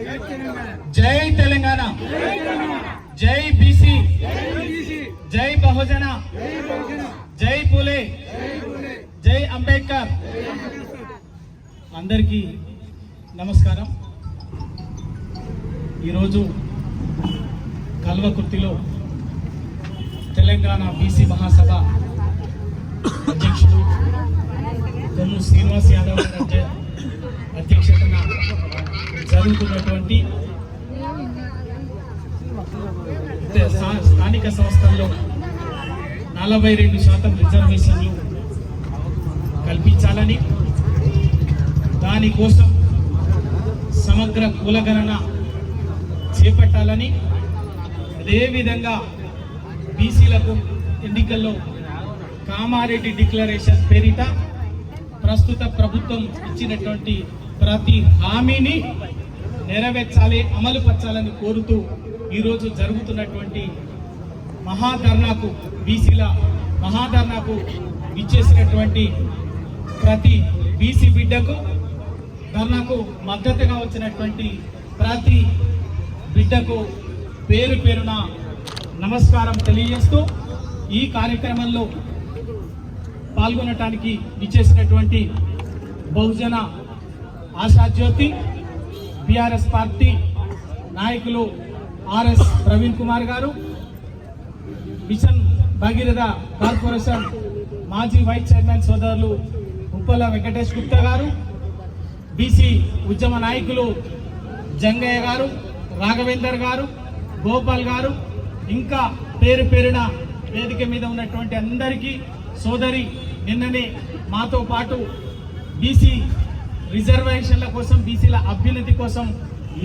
జై తెలంగాణ. జై బీసీ. జై బహుజన. జై పూలే. జై అంబేద్కర్. అందరికీ నమస్కారం. ఈరోజు కల్వకుర్తిలో తెలంగాణ బీసీ మహాసభ అధ్యక్షుడు కొమ్ము శ్రీనివాస్ యాదవ్ అధ్యక్షతన జరుగుతున్నటువంటి స్థా- స్థానిక సంస్థల్లో నలభై రెండు శాతం రిజర్వేషన్లు కల్పించాలని దానికోసం సమగ్ర కులగణన చేపట్టాలని అదేవిధంగా బీసీలకు ఎన్నికల్లో కామారెడ్డి డిక్లరేషన్ పేరిట ప్రస్తుత ప్రభుత్వం ఇచ్చినటువంటి ప్రతి హామీని నెరవేర్చాలి అమలు పరచాలని కోరుతూ ఈరోజు జరుగుతున్నటువంటి మహాధర్నాకు బీసీల మహాధర్నాకు ఇచ్చేసినటువంటి ప్రతి బీసీ బిడ్డకు ధర్నాకు మద్దతుగా వచ్చినటువంటి ప్రతి బిడ్డకు పేరు పేరున నమస్కారం తెలియజేస్తూ ఈ కార్యక్రమంలో పాల్గొనటానికి ఇచ్చేసినటువంటి బహుజన ఆశాజ్యోతి బీఆర్ఎస్ పార్టీ నాయకులు ఆర్ఎస్ ప్రవీణ్ కుమార్ గారు మిషన్ భగీరథ కార్పొరేషన్ మాజీ వైస్ చైర్మన్ సోదరులు ఉప్పల వెంకటేష్ గుప్తా గారు బీసీ ఉద్యమ నాయకులు జంగయ్య గారు రాఘవేందర్ గారు గోపాల్ గారు ఇంకా పేరు పేరున వేదిక మీద ఉన్నటువంటి అందరికీ సోదరి నిన్ననే మాతో పాటు బీసీ రిజర్వేషన్ల కోసం బీసీల అభ్యున్నతి కోసం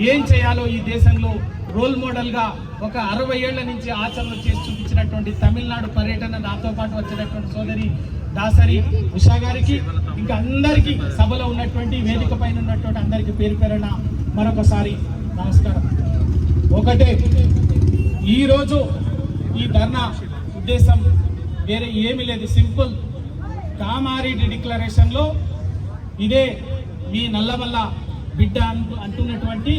ఏం చేయాలో ఈ దేశంలో రోల్ మోడల్గా ఒక అరవై ఏళ్ళ నుంచి ఆచరణ చేసి చూపించినటువంటి తమిళనాడు పర్యటన నాతో పాటు వచ్చినటువంటి సోదరి దాసరి ఉషా గారికి ఇంకా అందరికీ సభలో ఉన్నటువంటి వేదిక పైన ఉన్నటువంటి అందరికీ పేరు పేరున మరొకసారి నమస్కారం. ఒకటే ఈరోజు ఈ ధర్నా ఉద్దేశం వేరే ఏమీ లేదు. సింపుల్. కామారెడ్డి డిక్లరేషన్లో ఇదే మీ నల్లమల్ల బిడ్డ అంటున్నటువంటి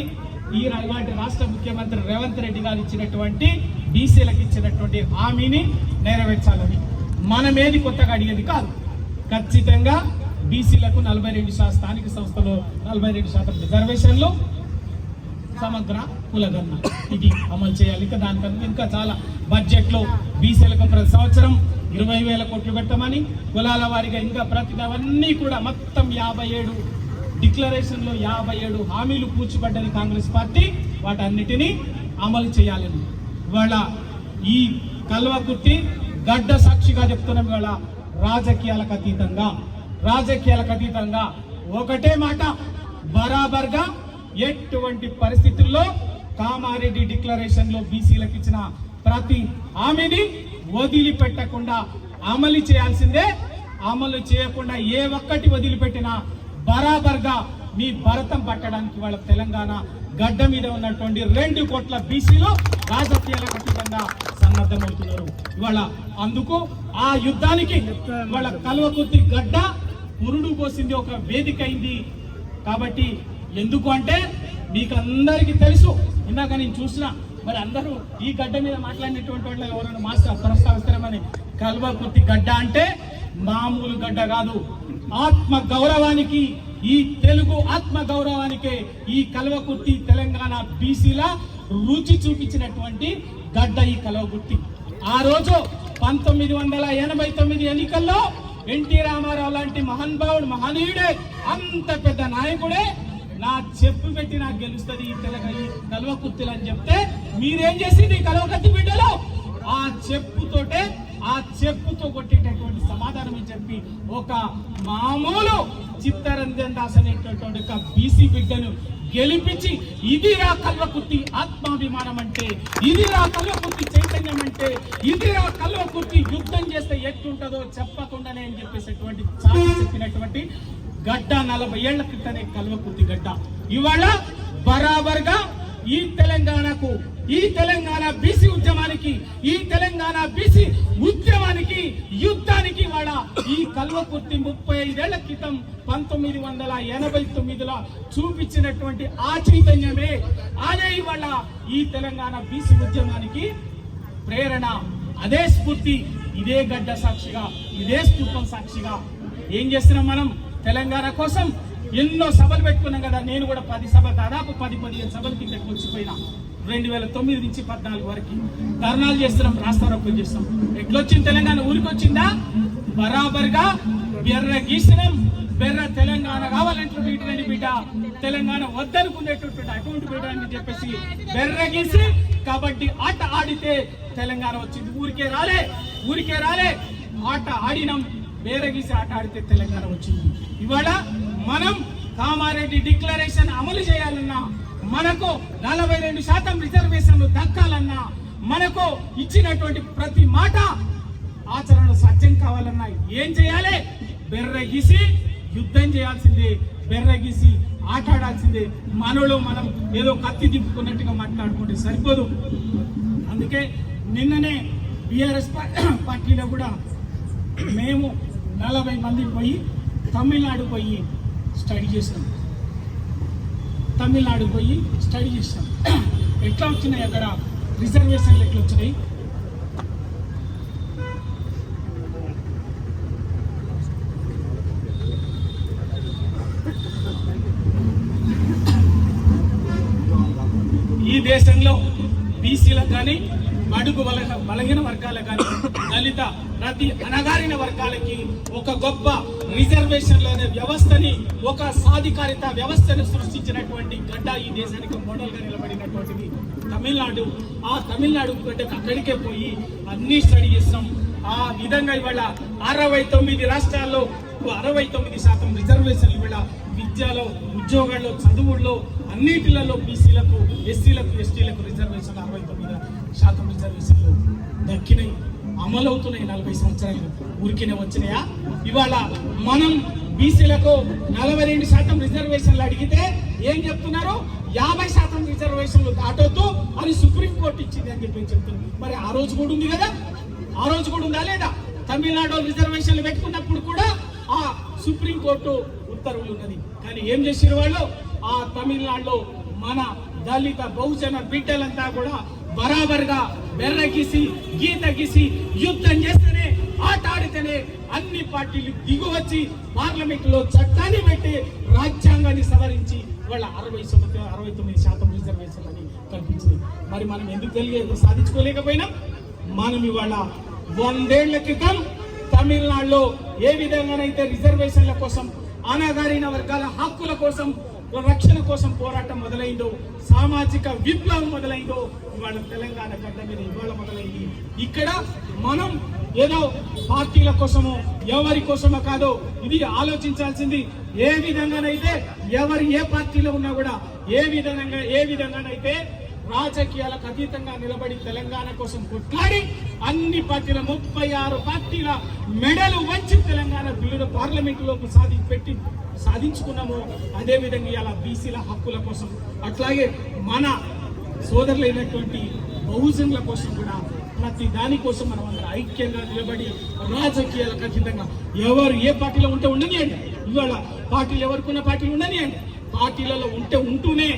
ఈ ఇవాటి రాష్ట్ర ముఖ్యమంత్రి రేవంత్ రెడ్డి గారు ఇచ్చినటువంటి బీసీలకు ఇచ్చినటువంటి హామీని నెరవేర్చాలని. మనమేది కొత్తగా అడిగేది కాదు. ఖచ్చితంగా బీసీలకు నలభై రెండు శాతం స్థానిక సంస్థలో నలభై రెండు శాతం రిజర్వేషన్లు సమగ్ర కులగన్న ఇది అమలు చేయాలి. ఇంకా దానికన్నా ఇంకా చాలా బడ్జెట్లో బీసీలకు ప్రతి సంవత్సరం ఇరవై వేల కోట్లు పెట్టమని కులాల వారిగా ఇంకా ప్రతి అవన్నీ కూడా మొత్తం యాభై ఏడు డిక్లరేషన్లో యాభై ఏడు హామీలు పూడ్చిపడ్డది కాంగ్రెస్ పార్టీ. వాటన్నిటినీ అమలు చేయాలని ఇవాళ ఈ కల్వకుర్తి గడ్డ సాక్షిగా చెప్తున్నాం ఇవాళ రాజకీయాలకు అతీతంగా. రాజకీయాలకు అతీతంగా ఒకటే మాట బరాబర్గా ఎటువంటి పరిస్థితుల్లో కామారెడ్డి డిక్లరేషన్లో బీసీలకు ఇచ్చిన ప్రతి హామీని వదిలిపెట్టకుండా అమలు చేయాల్సిందే. అమలు చేయకుండా ఏ ఒక్కటి వదిలిపెట్టినా బరాబర్గా మీ భరతం పట్టడానికి వాళ్ళ తెలంగాణ గడ్డ మీద ఉన్నటువంటి రెండు కోట్ల బీసీలో రాజకీయాల అతీతంగా సన్నద్ధమవుతున్నారు. ఇవాళ అందుకు ఆ యుద్ధానికి ఇవాళ కల్వకుర్తి గడ్డ పురుడు పోసింది ఒక వేదిక అయింది. కాబట్టి ఎందుకు అంటే మీకు అందరికీ తెలుసు. ఇందాక నేను చూసిన మరి అందరూ ఈ గడ్డ మీద మాట్లాడినటువంటి వాళ్ళు ఎవరైనా మాస్టర్ ప్రస్తావిస్తారమని కల్వకుర్తి గడ్డ అంటే మామూలు గడ్డ కాదు. ఆత్మ గౌరవానికి ఈ తెలుగు ఆత్మ గౌరవానికే ఈ కల్వకుర్తి తెలంగాణ బీసీల రుచి చూపించినటువంటి గడ్డ ఈ కల్వకుర్తి. ఆ రోజు పంతొమ్మిది వందల ఎనభై తొమ్మిది ఎన్నికల్లో ఎన్టీ రామారావు లాంటి మహానుభావుడు మహనీయుడే అంత పెద్ద నాయకుడే నా చెప్పు పెట్టి నాకు గెలుస్తుంది ఈ తెలగ ఈ కల్వకుర్తిలు అని చెప్తే మీరేం చేసింది ఈ కల్వకత్తి బిడ్డలో? ఆ చెప్పుతోటే ఆ చెప్పుతో కొట్టేటటువంటి సమాధానం అని చెప్పి ఒక మామూలు చిత్తరంజన్ దాస్ అనేటటువంటి ఒక బీసీ బిడ్డను గెలిపించి ఇది రా కల్వకుర్తి ఆత్మాభిమానం అంటే ఇది రా కల్వకుర్తి చైతన్యం అంటే ఇది రా కల్వకుర్తి యుద్ధం చేస్తే ఎట్లుంటుందో చెప్పకుండానే అని చెప్పేసేటువంటి చాలా చెప్పినటువంటి గడ్డ నలభై ఏళ్ళ క్రితమే కల్వకుర్తి గడ్డ. ఇవాళ బరాబర్గా ఈ తెలంగాణకు ఈ తెలంగాణ బీసీ ఉద్యమానికి ఈ తెలంగాణ బీసీ ఉద్యమానికి యుద్ధానికి వాళ్ళ ఈ కల్వకుర్తి ముప్పై ఐదేళ్ళ క్రితం పంతొమ్మిది వందల ఎనభై తొమ్మిదిలో చూపించినటువంటి ఆ చైతన్యమే అదే ఇవాళ ఈ తెలంగాణ బీసీ ఉద్యమానికి ప్రేరణ అదే స్ఫూర్తి ఇదే గడ్డ సాక్షిగా ఇదే స్థూపం సాక్షిగా. ఏం చేస్తున్నాం మనం? తెలంగాణ కోసం ఎన్నో సభలు పెట్టుకున్నాం కదా నేను కూడా పది సభ దాదాపు పది పదిహేను సభల కిందకి వచ్చిపోయినా. రెండు వేల తొమ్మిది నుంచి పద్నాలుగు వరకు ధర్నాలు చేస్తున్నాం రాస్తారోపణ చేస్తాం ఎట్లొచ్చింది తెలంగాణ? ఊరికి వచ్చిందా బరాబర్గా బెర్ర గీసినాం బెర్ర తెలంగాణ కావాలంటే ఇటువంటి బిడ్డ తెలంగాణ వద్దనుకునేటటువంటి అకౌంట్ పెట్టాలని చెప్పేసి బెర్ర గీసి కబడ్డీ ఆట ఆడితే తెలంగాణ వచ్చింది. ఊరికే రాలే ఊరికే రాలే. ఆట ఆడినాం బేరగీసి ఆట ఆడితే తెలంగాణ వచ్చింది. ఇవాళ మనం కామారెడ్డి డిక్లరేషన్ అమలు చేయాలన్నా మనకు నలభై రెండు శాతం రిజర్వేషన్లు దక్కాలన్నా మనకు ఇచ్చినటువంటి ప్రతి మాట ఆచరణ సత్యం కావాలన్నా ఏం చేయాలి? బెర్రగిసి యుద్ధం చేయాల్సిందే బెర్రగిసి ఆట ఆడాల్సిందే మనలో మనం ఏదో కత్తి దింపుకున్నట్టుగా మాట్లాడుకుంటే సరిపోదు. అందుకే నిన్ననే బీఆర్ఎస్ పార్టీలో కూడా మేము నలభై మంది పోయి తమిళనాడు పోయి స్టడీ చేసాం తమిళనాడు పోయి స్టడీ చేసాం ఎట్లా వచ్చినాయి అక్కడ రిజర్వేషన్లు ఎట్లా వచ్చినాయి? ఈ దేశంలో బీసీలకు కానీ అడుగు బల బలహీన వర్గాలకు కానీ దళిత ప్రతి అణగారిన వర్గాలకి ఒక గొప్ప రిజర్వేషన్లు అనే వ్యవస్థని ఒక సాధికారిత వ్యవస్థను సృష్టించినటువంటి గడ్డ ఈ దేశానికి మోడల్గా నిలబడినటువంటిది తమిళనాడు. ఆ తమిళనాడు గడ్డకు అక్కడికే పోయి అన్ని స్టడీ చేస్తాం. ఆ విధంగా ఇవాళ అరవై తొమ్మిది రాష్ట్రాల్లో అరవై తొమ్మిది శాతం రిజర్వేషన్లు ఇవాళ విద్యలో ఉద్యోగాల్లో చదువుల్లో అన్నిటిలలో బీసీలకు ఎస్సీలకు ఎస్టీలకు రిజర్వేషన్లు అరవై తొమ్మిది శాతం రిజర్వేషన్లు దక్కినాయి. అమలవుతున్నాయి నలభై సంవత్సరాలు. ఊరికినే వచ్చినాయా? ఇవాళ మనం బీసీలకు నలభై రెండు శాతం రిజర్వేషన్లు అడిగితే ఏం చెప్తున్నారు? యాభై శాతం రిజర్వేషన్లు దాటొద్దు అని సుప్రీంకోర్టు ఇచ్చింది అని చెప్పి చెప్తున్నారు. మరి ఆ రోజు కూడా ఉంది కదా? ఆ రోజు కూడా ఉందా లేదా? తమిళనాడు రిజర్వేషన్లు పెట్టుకున్నప్పుడు కూడా ఆ సుప్రీంకోర్టు ఉత్తర్వులు ఉన్నది. కానీ ఏం చేసారు వాళ్ళు? ఆ తమిళనాడులో మన దళిత బహుజన బిడ్డలంతా కూడా బరాబర్గా బెర్ర గీసి గీత గీసి యుద్ధం చేస్తేనే ఆట ఆడితేనే అన్ని పార్టీలు దిగువచ్చి పార్లమెంట్లో చట్టాన్ని పెట్టి రాజ్యాంగాన్ని సవరించి వాళ్ళ అరవై సంవత్సరం అరవై తొమ్మిది శాతం రిజర్వేషన్ అని కల్పించింది. మరి మనం ఎందుకు తెలియదు సాధించుకోలేకపోయినాం? మనం ఇవాళ వందేళ్ళ క్రితం తమిళనాడులో ఏ విధంగానైతే రిజర్వేషన్ల కోసం అణగారిన వర్గాల హక్కుల కోసం రక్షణ కోసం పోరాటం మొదలైందో సామాజిక విప్లవం మొదలైందో ఇవాళ తెలంగాణ గడ్డ మీద ఇవాళ మొదలైంది. ఇక్కడ మనం ఏదో పార్టీల కోసమో ఎవరి కోసమో కాదో ఇది ఆలోచించాల్సింది. ఏ విధంగానైతే ఎవరు ఏ పార్టీలో ఉన్నా కూడా ఏ విధంగా ఏ విధంగానైతే రాజకీయాలకు అతీతంగా నిలబడి తెలంగాణ కోసం కొట్లాడి అన్ని పార్టీల ముప్పై ఆరు పార్టీల మెడలు వంచి తెలంగాణ బిల్లును పార్లమెంటులోకి సాధి పెట్టి సాధించుకున్నాము. అదేవిధంగా ఇలా బీసీల హక్కుల కోసం అట్లాగే మన సోదరులైనటువంటి బహుజనుల కోసం కూడా ప్రతి దానికోసం మనం అందరం ఐక్యంగా నిలబడి రాజకీయాలకు ఖచ్చితంగా ఎవరు ఏ పార్టీలో ఉంటే ఉండనియండి. ఇవాళ పార్టీలు ఎవరికున్న పార్టీలు ఉండనియండి. పార్టీలలో ఉంటే ఉంటూనే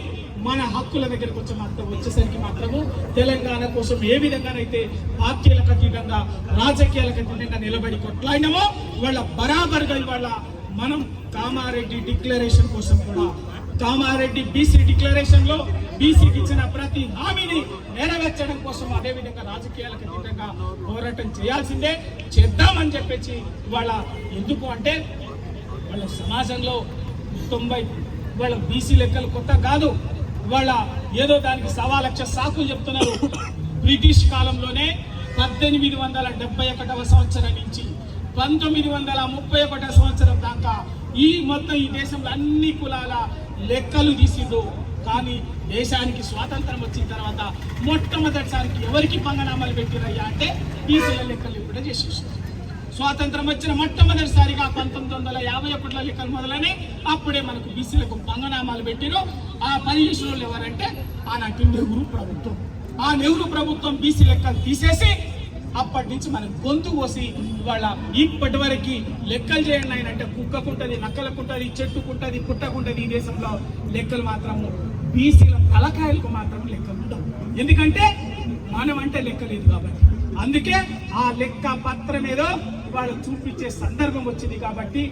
మన హక్కుల దగ్గరకు వచ్చి మాత్రం వచ్చేసరికి మాత్రము తెలంగాణ కోసం ఏ విధంగానైతే పార్టీలకు అతీతంగా రాజకీయాలకు అతీతంగా నిలబడి కొట్లాడినామో ఇవాళ బరాబర్గా ఇవాళ మనం కామారెడ్డి డిక్లరేషన్ కోసం కూడా కామారెడ్డి బీసీ డిక్లరేషన్లో బీసీకి ఇచ్చిన ప్రతి హామీని నెరవేర్చడం కోసం అదేవిధంగా రాజకీయాలకు అతీతంగా పోరాటం చేయాల్సిందే. చేద్దామని చెప్పేసి ఇవాళ ఎందుకు అంటే వాళ్ళ సమాజంలో తొంభై వాళ్ళ బీసీ లెక్కలు కొత్త కాదు. ఇవాళ ఏదో దానికి సవా లక్ష సాకులు చెప్తున్నారు. బ్రిటిష్ కాలంలోనే పద్దెనిమిది వందల డెబ్బై ఒకటవ సంవత్సరం నుంచి పంతొమ్మిది వందల ముప్పై ఒకటవ సంవత్సరం దాకా ఈ మొత్తం ఈ దేశంలో అన్ని కులాల లెక్కలు తీసిండు కానీ దేశానికి స్వాతంత్రం వచ్చిన తర్వాత మొట్టమొదటిసారికి ఎవరికి పంగనామాలు పెట్టిరయ్యా అంటే ఈ కుల లెక్కలు కూడా చేసేసారు స్వాతంత్రం వచ్చిన మొట్టమొదటిసారిగా పంతొమ్మిది వందల యాభై ఒకటిలో లెక్కలు మొదలని అప్పుడే మనకు బీసీలకు పంగనామాలు పెట్టిరు ఆ పని చేసిన వాళ్ళు ఎవరంటే ఆనాటి నెహ్రూ ప్రభుత్వం. ఆ నెహ్రూ ప్రభుత్వం బీసీ లెక్కలు తీసేసి అప్పటి నుంచి మనం గొంతు కోసి ఇవాళ ఇప్పటి వరకు లెక్కలు చేయండి ఆయన అంటే కుక్కకుంటుంది నక్కలకుంటుంది చెట్టుకుంటది పుట్టకుంటుంది ఈ దేశంలో లెక్కలు మాత్రము. బీసీల తలకాయలకు మాత్రం లెక్కలు ఉండవు. ఎందుకంటే మనం అంటే లెక్క లేదు కాబట్టి. అందుకే ఆ లెక్క పత్రం ఏదో వాళ్ళు చూపించే సందర్భం వచ్చింది కాబట్టి